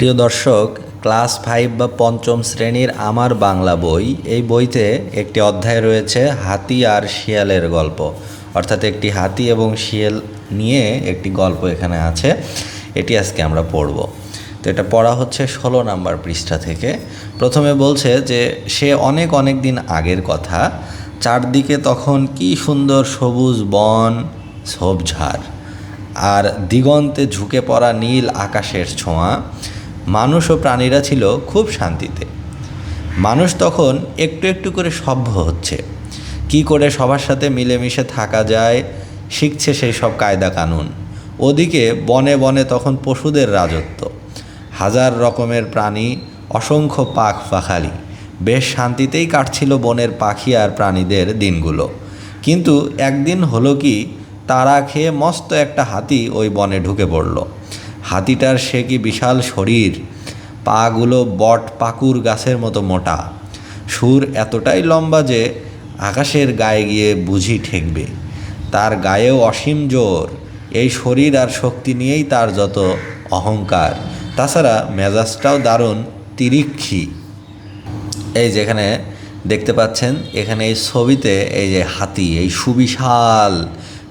প্রিয় দর্শক, class five বা পঞ্চম শ্রেণির আমার বাংলা বই। এই বইতে একটি অধ্যায় রয়েছে, হাতি আর শিয়ালের গল্প। অর্থাৎ একটি হাতি এবং শিয়াল নিয়ে একটি গল্প এখানে আছে। এটি আজকে আমরা পড়ব। তো এটা পড়া হচ্ছে ষোলো নাম্বার পৃষ্ঠা থেকে। প্রথমে বলছে যে, সে অনেক অনেক দিন আগের কথা। চারদিকে তখন কি সুন্দর সবুজ বন ঝোপঝাড় আর দিগন্তে ঝুঁকে পড়া নীল আকাশের ছোঁয়া। মানুষ ও প্রাণীরা ছিল খুব শান্তিতে। মানুষ তখন একটু একটু করে সভ্য হচ্ছে। কি করে সবার সাথে মিলেমিশে থাকা যায়, শিখছে সেই সব কায়দা কানুন। ওদিকে বনে বনে তখন পশুদের রাজত্ব। হাজার রকমের প্রাণী, অসংখ্য পাখ পাখালি। বেশ শান্তিতেই কাটছিল বনের পাখি আর প্রাণীদের দিনগুলো। কিন্তু একদিন হলো কি, তারা খেয়ে মস্ত একটা হাতি ওই বনে ঢুকে পড়ল। হাতিটার সে কি বিশাল শরীর? পাগুলো বট পাকুর গাছের মতো মোটা। সুর এতটাই লম্বা যে আকাশের গায়ে গিয়ে বুঝি ঠেকবে। তার গায়েও অসীম জোর। এই শরীর আর শক্তি নিয়েই তার যত অহংকার। তাছাড়া মেজাজটাও দারুণ তিরিক্ষী। এই যেখানে দেখতে পাচ্ছেন, এখানে এই ছবিতে এই যে হাতি, এই সুবিশাল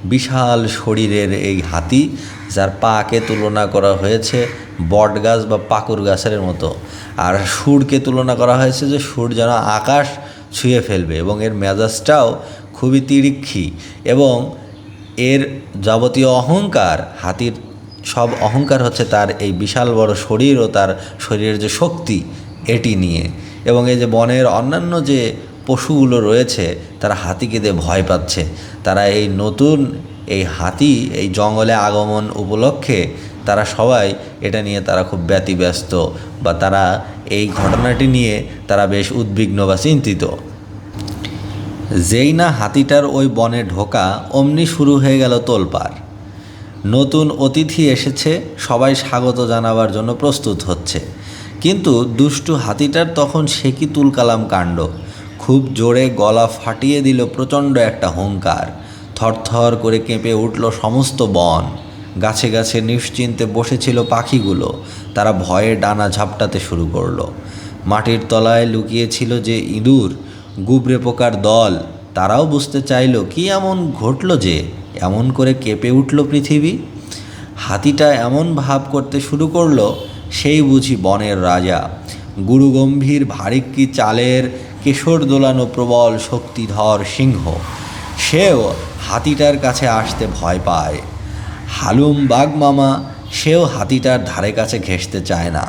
বিশাল শরীরের এই হাতি, যার পাকে তুলনা করা হয়েছে বট গাছ বা পাকুর গাছের মতো। আর সুরকে তুলনা করা হয়েছে যে সুর যেন আকাশ ছুঁয়ে ফেলবে এবং এর মেজাজটাও খুবই তিরিক্ষী এবং এর যাবতীয় অহংকার, হাতির সব অহংকার হচ্ছে তার এই বিশাল বড় শরীর ও তার শরীরের যে শক্তি, এটি নিয়ে। এবং এই যে বনের অন্যান্য যে পশুগুলো রয়েছে, তারা হাতিকে দিয়ে ভয় পাচ্ছে। তারা এই নতুন এই হাতি, এই জঙ্গলে আগমন উপলক্ষে তারা সবাই এটা নিয়ে তারা খুব ব্যতিব্যস্ত বা তারা এই ঘটনাটি নিয়ে তারা বেশ উদ্বিগ্ন বা চিন্তিত। যেই না হাতিটার ওই বনে ঢোকা, অমনি শুরু হয়ে গেল তোলপাড়। নতুন অতিথি এসেছে, সবাই স্বাগত জানাবার জন্য প্রস্তুত হচ্ছে। কিন্তু দুষ্টু হাতিটার তখন সে কি তুলকালাম কাণ্ড? খুব জোরে গলা ফাটিয়ে দিল প্রচণ্ড একটা হুঙ্কার। থরথর করে কেঁপে উঠল সমস্ত বন। গাছে গাছে নিশ্চিন্তে বসেছিল পাখিগুলো। তারা ভয়ে ডানা ঝাপটাতে শুরু করল। মাটির তলায় লুকিয়েছিল যে ইঁদুর, গুবরে পোকার দল। তারাও বুঝতে চাইল, কি এমন ঘটল যে? এমন করে কেঁপে উঠল পৃথিবী? হাতিটা এমন ভাব করতে শুরু করল, সেই বুঝি বনের রাজা। গুরুগম্ভীর ভারিক্কি চালের কেশর দোলানো প্রবল শক্তিধর সিংহ। সেও হাতিটার কাছে আসতে ভয় পায়। হালুম বাঘ মামা, সেও হাতিটার ধারে কাছে ঘেঁষতে চায় না।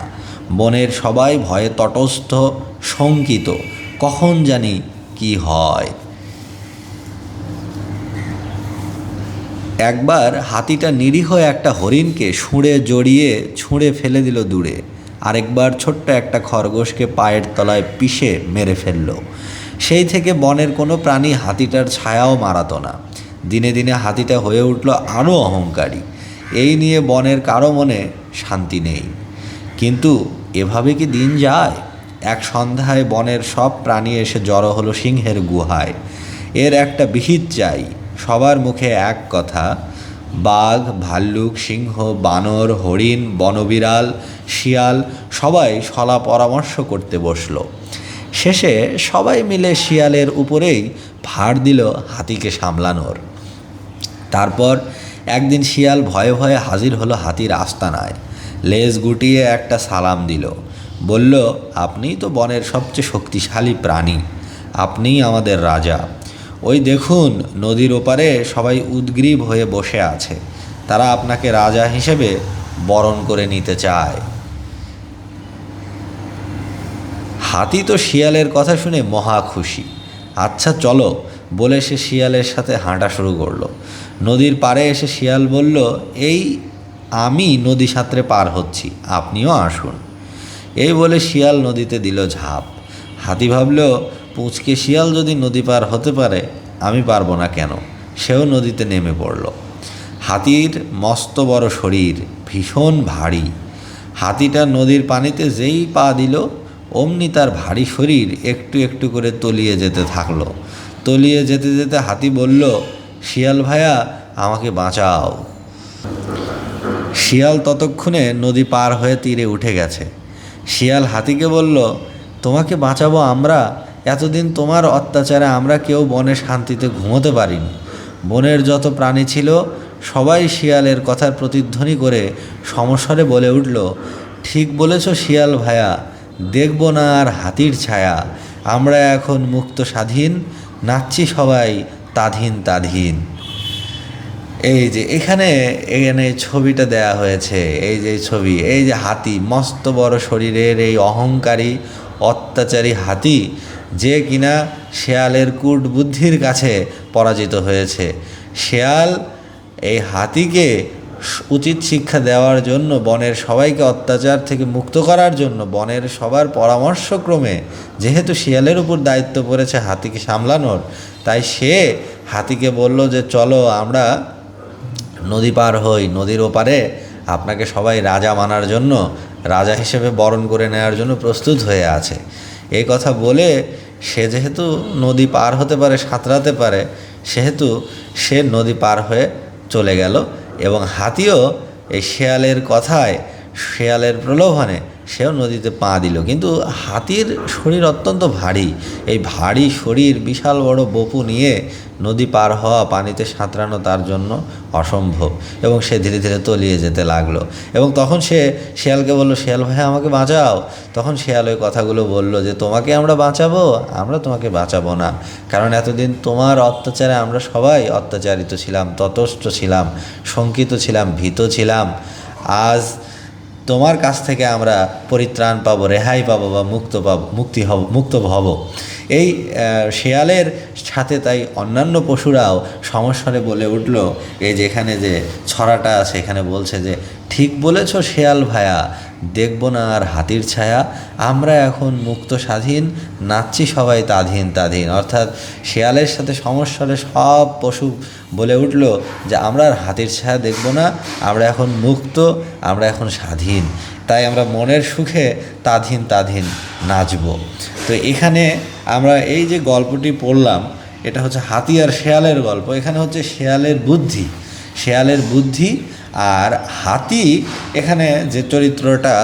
বনের সবাই ভয়ে তটস্থ, শঙ্কিত, কখন জানি কি হয়। একবার হাতিটা নিরীহ একটা হরিণকে শুঁড়ে জড়িয়ে ছুঁড়ে ফেলে দিল দূরে। আরেকবার ছোট্ট একটা খরগোশকে পায়ের তলায় পিষে মেরে ফেলল। সেই থেকে বনের কোনো প্রাণী হাতিটার ছায়াও মারাতো না। দিনে দিনে হাতিটা হয়ে উঠল আরও অহংকারী। এই নিয়ে বনের কারও মনে শান্তি নেই। কিন্তু এভাবে কি দিন যায়? এক সন্ধ্যায় বনের সব প্রাণী এসে জড়ো হলো সিংহের গুহায়। এর একটা বিহিত চাই। সবার মুখে এক কথা বাঘ, ভাল্লুক, সিংহ, বানর, হরিণ, বনবিড়াল, শিয়াল সবাই সলা পরামর্শ করতে বসল। শেষে সবাই মিলে শিয়ালের উপরেই ভার দিল হাতিকে সামলানোর। তারপর একদিন শিয়াল ভয়ে ভয়ে হাজির হলো হাতির আস্তানায়। লেজ গুটিয়ে একটা সালাম দিল। বলল, আপনিই তো বনের সবচেয়ে শক্তিশালী প্রাণী। আপনিই আমাদের রাজা। ওই দেখুন, নদীর ওপারে সবাই উদ্গ্রীব হয়ে বসে আছে। তারা আপনাকে রাজা হিসেবে বরণ করে নিতে চায়। হাতি তো শিয়ালের কথা শুনে মহা খুশি। আচ্ছা চলো, বলে সে শিয়ালের সাথে হাঁটা শুরু করল। নদীর পাড়ে এসে শিয়াল বলল, এই, আমি নদী সাঁতরে পার হচ্ছি, আপনিও আসুন। এই বলে শিয়াল নদীতে দিল ঝাঁপ। হাতি ভাবল পুঁচকে শিয়াল যদি নদী পার হতে পারে, আমি পারব না কেন? সেও নদীতে নেমে পড়ল। হাতির মস্ত বড় শরীর, ভীষণ ভারী। হাতিটা নদীর পানিতে যেই পা দিল, অমনি তার ভারী শরীর একটু একটু করে তলিয়ে যেতে থাকল। তলিয়ে যেতে যেতে হাতি বলল, শিয়াল ভাইয়া আমাকে বাঁচাও। শিয়াল ততক্ষণে নদী পার হয়ে তীরে উঠে গেছে। শিয়াল হাতিকে বলল, তোমাকে বাঁচাবো আমরা? এতদিন তোমার অত্যাচারে আমরা কেউ বনে শান্তিতে ঘুমোতে পারিনি। বনের যত প্রাণী ছিল, সবাই শিয়ালের কথার প্রতিধ্বনি করে সমস্বরে বলে উঠল, ঠিক বলেছ শিয়াল ভায়া, দেখব না আর হাতির ছায়া। আমরা এখন মুক্ত স্বাধীন, নাচছি সবাই তাধীন তাধীন। এই যে এখানে এখানে ছবিটা দেয়া হয়েছে, এই যে ছবি, এই যে হাতি, মস্ত বড় শরীরের এই অহংকারী, অত্যাচারী হাতি। যে কিনা শেয়ালের কূট বুদ্ধির কাছে পরাজিত হয়েছে। শেয়াল এই হাতিকে উচিত শিক্ষা দেওয়ার জন্য, বনের সবাইকে অত্যাচার থেকে মুক্ত করার জন্য, বনের সবার পরামর্শক্রমে, যেহেতু শিয়ালের উপর দায়িত্ব পড়েছে হাতিকে সামলানোর, তাই সে হাতিকে বলল যে, চলো আমরা নদী পার হই, নদীর ওপারে আপনাকে সবাই রাজা মানার জন্য, রাজা হিসেবে বরণ করে নেওয়ার জন্য প্রস্তুত হয়ে আছে। এই কথা বলে সে যেহেতু নদী পার হতে পারে, সাঁতরাতে পারে, সেহেতু সে নদী পার হয়ে চলে গেল এবং হাতিও এই শেয়ালের কথায়, শেয়ালের প্রলোভনে সেও নদীতে পা দিল। কিন্তু হাতির শরীর অত্যন্ত ভারী। এই ভারী শরীর বিশাল বড় বপু নিয়ে নদী পার হওয়া, পানিতে সাঁতরানো তার জন্য অসম্ভব এবং সে ধীরে ধীরে তলিয়ে যেতে লাগল। এবং তখন সে শিয়ালকে বলল, শিয়াল ভাই আমাকে বাঁচাও। তখন শিয়াল ওই কথাগুলো বলল যে, তোমাকে আমরা বাঁচাবো? আমরা তোমাকে বাঁচাবো না। কারণ এতদিন তোমার অত্যাচারে আমরা সবাই অত্যাচারিত ছিলাম ততস্থ ছিলাম, শঙ্কিত ছিলাম, ভীত ছিলাম। আজ তোমার কাছ থেকে আমরা পরিত্রাণ পাবো, রেহাই পাবো বা মুক্ত পাবো, মুক্তি হব, মুক্ত হব। এই শেয়ালের সাথে তাই অন্যান্য পশুরাও সমস্যারে বলে উঠল। এই যেখানে যে ছড়াটা এখানে বলছে যে, ঠিক বলেছ শেয়াল ভায়া, দেখব না আর হাতির ছায়া। আমরা এখন মুক্ত স্বাধীন, নাচছি সবাই তাধীন তাধীন। অর্থাৎ শেয়ালের সাথে সমস্যারে সব পশু বলে উঠল যে, আমরা আর হাতির ছায়া দেখব না, আমরা এখন মুক্ত, আমরা এখন স্বাধীন। তাই আমরা মনের সুখে তাধীন তাধীন নাচব। তো এখানে আমরা এই যে গল্পটি পড়লাম, এটা হচ্ছে হাতি আর শেয়ালের গল্প। এখানে হচ্ছে শেয়ালের বুদ্ধি। শেয়ালের বুদ্ধি আর হাতি, এখানে যে চরিত্রটা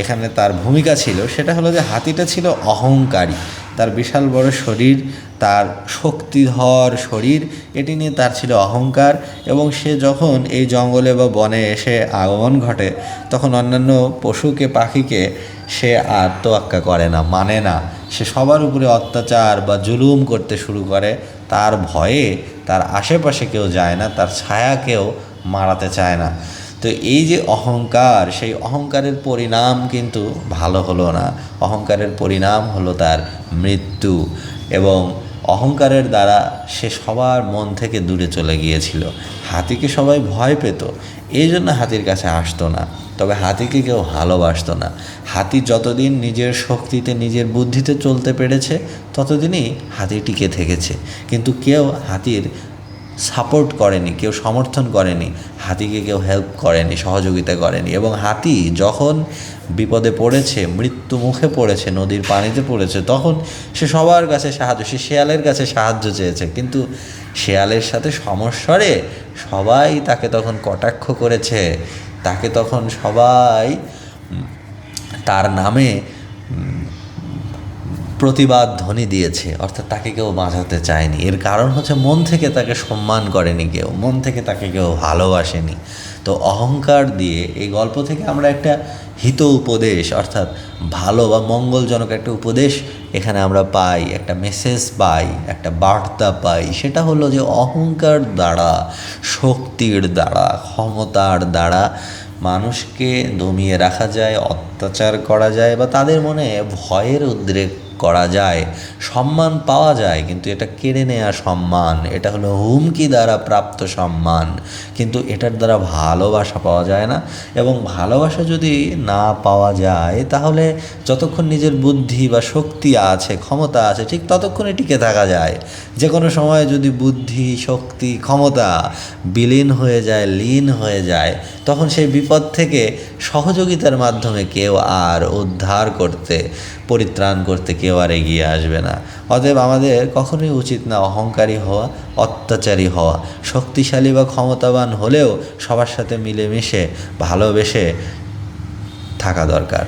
এখানে তার ভূমিকা ছিল, সেটা হলো যে হাতিটা ছিল অহংকারী। তার বিশাল বড় শরীর, তার শক্তিধর শরীর, এটি নিয়ে তার ছিল অহংকার এবং সে যখন এই জঙ্গলে বা বনে এসে আগমন ঘটে, তখন অন্যান্য পশুকে, পাখিকে সে আর করে না মানে না। সে সবার উপরে অত্যাচার বা জুলুম করতে শুরু করে। তার ভয়ে তার আশেপাশে কেউ যায় না, তার ছায়াকেও মারাতে চায় না। তো এই যে অহংকার, সেই অহংকারের পরিণাম কিন্তু ভালো হলো না। অহংকারের পরিণাম হলো তার মৃত্যু এবং অহংকারের দ্বারা সে সবার মন থেকে দূরে চলে গিয়েছিল। হাতিকে সবাই ভয় পেত, এই জন্য হাতির কাছে আসতো না। তবে হাতিকে কেউ ভালোবাসতো না। হাতি যতদিন নিজের শক্তিতে, নিজের বুদ্ধিতে চলতে পেরেছে, ততদিনই হাতি টিকে থেকেছে। কিন্তু কেউ হাতির সাপোর্ট করেনি, কেউ সমর্থন করেনি, হাতিকে কেউ হেল্প করেনি, সহযোগিতা করেনি এবং হাতি যখন বিপদে পড়েছে, মৃত্যু মুখে পড়েছে, নদীর পানিতে পড়েছে, তখন সে সবার কাছে সাহায্য, সে শেয়ালের কাছে সাহায্য চেয়েছে। কিন্তু শেয়ালের সাথে সমস্যারে সবাই তাকে তখন কটাক্ষ করেছে। তাকে তখন সবাই তার নামে প্রতিবাদ ধ্বনি দিয়েছে, অর্থাৎ তাকে কেউ বাঁচাতে চায়নি। এর কারণ হচ্ছে মন থেকে তাকে সম্মান করেনি কেউ, মন থেকে তাকে কেউ ভালোবাসেনি। তো অহংকার দিয়ে এই গল্প থেকে আমরা একটা হিত উপদেশ, অর্থাৎ ভালো বা মঙ্গলজনক একটা উপদেশ এখানে আমরা পাই, একটা মেসেজ পাই, একটা বার্তা পাই। সেটা হলো যে অহংকার দ্বারা, শক্তির দ্বারা, ক্ষমতার দ্বারা মানুষকে দমিয়ে রাখা যায়, অত্যাচার করা যায় বা তাদের মনে ভয়ের উদ্রেক করা যায়, সম্মান পাওয়া যায়, কিন্তু এটা কেড়ে নেওয়া সম্মান, এটা হলো হুমকি দ্বারা প্রাপ্ত সম্মান, কিন্তু এটার দ্বারা ভালোবাসা পাওয়া যায় না। এবং ভালোবাসা যদি না পাওয়া যায়, তাহলে যতক্ষণ নিজের বুদ্ধি বা শক্তি আছে, ক্ষমতা আছে, ঠিক ততক্ষণে টিকে থাকা যায়। যে কোনো সময় যদি বুদ্ধি, শক্তি, ক্ষমতা বিলীন হয়ে যায়, লীন হয়ে যায়, তখন সেই বিপদ থেকে সহযোগিতার মাধ্যমে কেউ আর উদ্ধার করতে, পরিত্রাণ করতে কেউ আর এগিয়ে আসবে না। অতএব আমাদের কখনোই উচিত না অহংকারী হওয়া, অত্যাচারী হওয়া। শক্তিশালী বা ক্ষমতাবান হলেও সবার সাথে মিলেমিশে, ভালোবেসে থাকা দরকার।